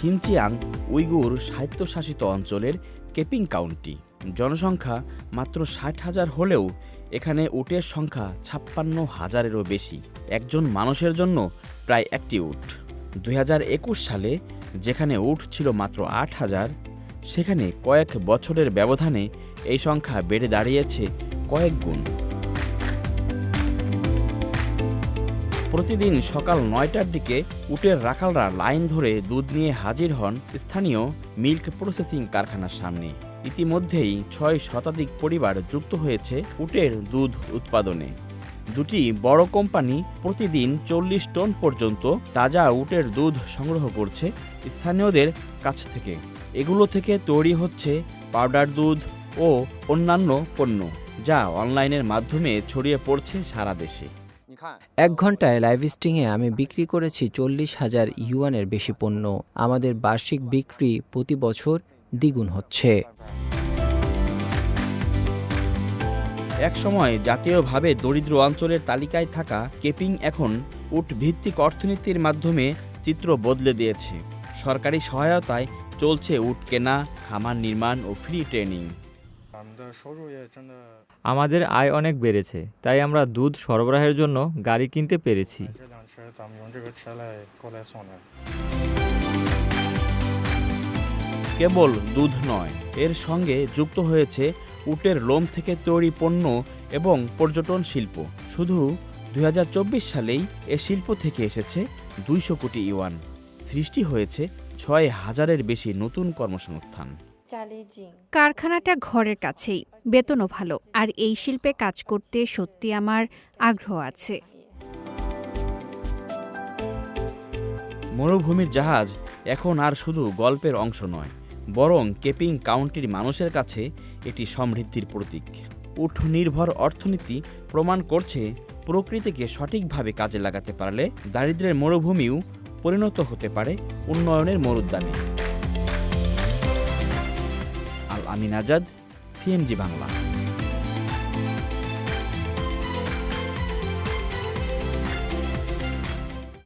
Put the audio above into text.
Xinjiang Uyghur স্বায়ত্তশাসিত অঞ্চলের capping county. জনসংখ্যা মাত্র ষাট হাজার হলেও এখানে উটের সংখ্যা ছাপ্পান্ন হাজারেরও বেশি। একজন মানুষের জন্য প্রায় একটি উট। দু হাজার একুশ সালে যেখানে উট ছিল মাত্র আট হাজার, সেখানে কয়েক বছরের ব্যবধানে এই সংখ্যা বেড়ে দাঁড়িয়েছে কয়েক গুণ। প্রতিদিন সকাল নয়টার দিকে উটের রাখালরা লাইন ধরে দুধ নিয়ে হাজির হন স্থানীয় মিল্ক প্রসেসিং কারখানার সামনে। ইতিমধ্যেই ছয় শতাধিক পরিবার যুক্ত হয়েছে উটের দুধ উৎপাদনে। দুটি বড় কোম্পানি প্রতিদিন চল্লিশ টন পর্যন্ত তাজা উটের দুধ সংগ্রহ করছে স্থানীয়দের কাছ থেকে। এগুলো থেকে তৈরি হচ্ছে পাউডার দুধ ও অন্যান্য পণ্য, যা অনলাইনের মাধ্যমে ছড়িয়ে পড়ছে সারা দেশে। এক ঘন্টায় লাইভ স্ট্রিংয়ে আমি বিক্রি করেছি চল্লিশ হাজার ইউয়ানের বেশি পণ্য। আমাদের বার্ষিক বিক্রি প্রতি বছর দ্বিগুণ হচ্ছে। এক সময় জাতীয়ভাবে দরিদ্র অঞ্চলের তালিকায় থাকা কেপিং এখন উট ভিত্তিক অর্থনীতির মাধ্যমে চিত্র বদলে দিয়েছে। সরকারি সহায়তায় চলছে উট কেনা খামার নির্মাণ ও ফ্রি ট্রেনিং আমাদের আয় অনেক বেড়েছে তাই আমরা দুধ সরবরাহের জন্য গাড়ি কিনতে পেরেছি। কেবল দুধ নয় এর সঙ্গে যুক্ত হয়েছে উটের লোম থেকে তৈরি পণ্য এবং পর্যটন শিল্প। শুধু দুই হাজার চব্বিশ সালেই এ শিল্প থেকে এসেছে দুইশো কোটি ইওয়ান সৃষ্টি হয়েছে ছয় হাজারের বেশি নতুন কর্মসংস্থান। কারখানাটা ঘরের কাছেই বেতনও ভালো আর এই শিল্পে কাজ করতে সত্যি আমার আগ্রহ আছে। মরুভূমির জাহাজ এখন আর শুধু গল্পের অংশ নয় বরং কেপিং কাউন্টির মানুষের কাছে এটি সমৃদ্ধির প্রতীক। উঠ নির্ভর অর্থনীতি প্রমাণ করছে প্রকৃতিকে সঠিকভাবে কাজে লাগাতে পারলে দারিদ্র্যের মরুভূমিও পরিণত হতে পারে উন্নয়নের মরুদ্যানে। আমিন আজাদ সিএমজি বাংলা।